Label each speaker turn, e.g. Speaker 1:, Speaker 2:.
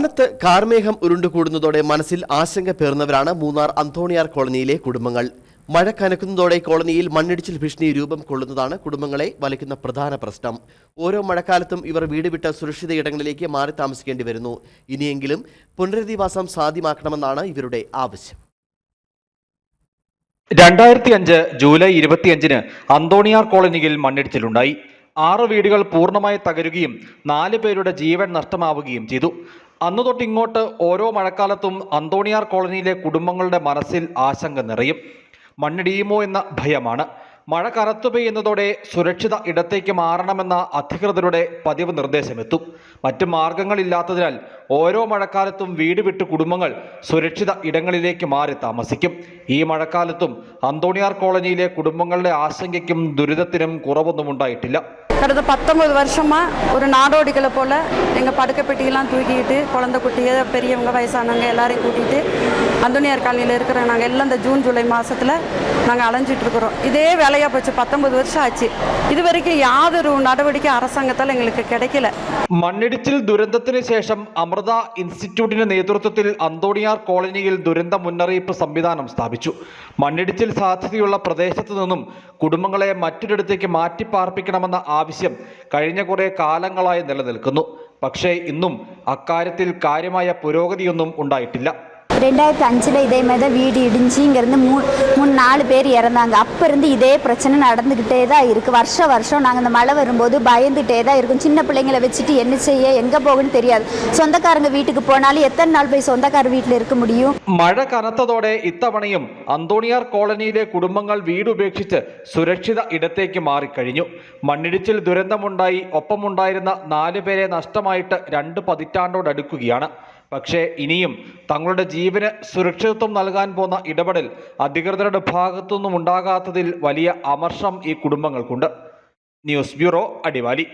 Speaker 1: വാനത്ത് കാർമേഘം ഉരുണ്ടുകൂടുന്നതോടെ മനസ്സിൽ ആശങ്ക പേർന്നവരാണ് മൂന്നാർ അന്തോണിയാർ കോളനിയിലെ കുടുംബങ്ങൾ. മഴ കനക്കുന്നതോടെ കോളനിയിൽ മണ്ണിടിച്ചിൽ ഭീഷണി രൂപം കൊള്ളുന്നതാണ് കുടുംബങ്ങളെ വലയ്ക്കുന്ന പ്രധാന പ്രശ്നം. ഓരോ മഴക്കാലത്തും ഇവർ വീട് വിട്ട് സുരക്ഷിത ഇടങ്ങളിലേക്ക് മാറി താമസിക്കേണ്ടി വരുന്നു. ഇനിയെങ്കിലും പുനരധിവാസം സാധ്യമാക്കണമെന്നാണ് ഇവരുടെ ആവശ്യം.
Speaker 2: രണ്ടായിരത്തി അഞ്ച് ജൂലൈ ഇരുപത്തിയഞ്ചിന് അന്തോണിയാർ കോളനിയിൽ മണ്ണിടിച്ചിലുണ്ടായി. ആറ് വീടുകൾ പൂർണമായി തകരുകയും നാല് പേരുടെ ജീവൻ നഷ്ടമാവുകയും ചെയ്തു. അന്നു തൊട്ട് ഇങ്ങോട്ട് ഓരോ മഴക്കാലത്തും അന്തോണിയാർ കോളനിയിലെ കുടുംബങ്ങളുടെ മനസ്സിൽ ആശങ്ക നിറയും. മണ്ണിടിയുമോ എന്ന ഭയമാണ്. മഴ കനത്തു പെയ്യുന്നതോടെ സുരക്ഷിത ഇടത്തേക്ക് മാറണമെന്ന അധികൃതരുടെ പതിവ് നിർദ്ദേശമെത്തും. മറ്റു മാർഗങ്ങളില്ലാത്തതിനാൽ ഓരോ മഴക്കാലത്തും വീട് വിട്ട് കുടുംബങ്ങൾ സുരക്ഷിത ഇടങ്ങളിലേക്ക് മാറി താമസിക്കും. ഈ മഴക്കാലത്തും അന്തോണിയാർ കോളനിയിലെ കുടുംബങ്ങളുടെ ആശങ്കയ്ക്കും ദുരിതത്തിനും കുറവൊന്നും ഉണ്ടായിട്ടില്ല.
Speaker 3: கடந்த பத்தொம்பது வருஷமாக ஒரு நாடோடிகளை போல் எங்கள் படுக்கை பெட்டியெல்லாம் தூக்கிக்கிட்டு குழந்தை குட்டிய பெரியவங்க வயசானவங்க எல்லாரையும் கூட்டிகிட்டு அந்தோனியார் காலனியில் இருக்கிற நாங்கள் எல்லாம் இந்த ஜூன் ஜூலை மாதத்தில் நாங்கள் அலைஞ்சிட்டு இருக்கிறோம் இதே வேலையாக போச்சு பத்தொம்பது வருஷம் ஆச்சு இது வரைக்கும் யாதொரு நடவடிக்கை அரசாங்கத்தால் எங்களுக்கு கிடைக்கல
Speaker 2: മണ്ണിടിച്ചിൽ ദുരന്തത്തിന് ശേഷം അമൃത ഇൻസ്റ്റിറ്റ്യൂട്ടിന്റെ നേതൃത്വത്തിൽ അന്തോണിയാർ കോളനിയിൽ ദുരന്ത മുന്നറിയിപ്പ് സംവിധാനം സ്ഥാപിച്ചു മണ്ണിടിച്ചിൽ സാധ്യതയുള്ള പ്രദേശത്തു നിന്നും കുടുംബങ്ങളെ മറ്റൊരിടത്തേക്ക് മാറ്റിപ്പാർപ്പിക്കണമെന്ന ആവശ്യം കഴിഞ്ഞ കുറേ കാലങ്ങളായി നിലനിൽക്കുന്നു. പക്ഷേ ഇന്നും അക്കാര്യത്തിൽ കാര്യമായ പുരോഗതിയൊന്നും ഉണ്ടായിട്ടില്ല.
Speaker 4: ரெண்டாயிரத்தி அஞ்சில் இதே மாதிரி தான் வீடு இடிஞ்சு இங்கேருந்து மூ மூணு நாலு பேர் இறந்தாங்க அப்போ இருந்து இதே பிரச்சனை நடந்துக்கிட்டே தான் இருக்குது வருஷம் வருஷம் நாங்கள் இந்த மழை வரும்போது பயந்துகிட்டே தான் இருக்கும் சின்ன பிள்ளைங்களை வச்சுட்டு என்ன செய்ய எங்கே போகணும்னு தெரியாது சொந்தக்காரங்க வீட்டுக்கு போனாலும் எத்தனை நாள் போய் சொந்தக்கார வீட்டில் இருக்க முடியும்
Speaker 2: മഴ കനത്തതോടെ ഇത്തവണയും അന്തോണിയാർ കോളനിയിലെ കുടുംബങ്ങൾ വീടുപേക്ഷിച്ച് സുരക്ഷിത ഇടത്തേക്ക് മാറിക്കഴിഞ്ഞു മണ്ണിടിച്ചിൽ ദുരന്തമുണ്ടായി ഒപ്പമുണ്ടായിരുന്ന നാല് പേരെ നഷ്ടമായിട്ട് രണ്ട് പതിറ്റാണ്ടോടടുക്കുകയാണ് പക്ഷേ ഇനിയും തങ്ങളുടെ ജീവന് സുരക്ഷിതത്വം നൽകാൻ പോന്ന ഇടപെടൽ അധികൃതരുടെ ഭാഗത്തുനിന്നും ഉണ്ടാകാത്തതിൽ വലിയ അമർഷം ഈ കുടുംബങ്ങൾക്കുണ്ട്. News bureau അടിവാലി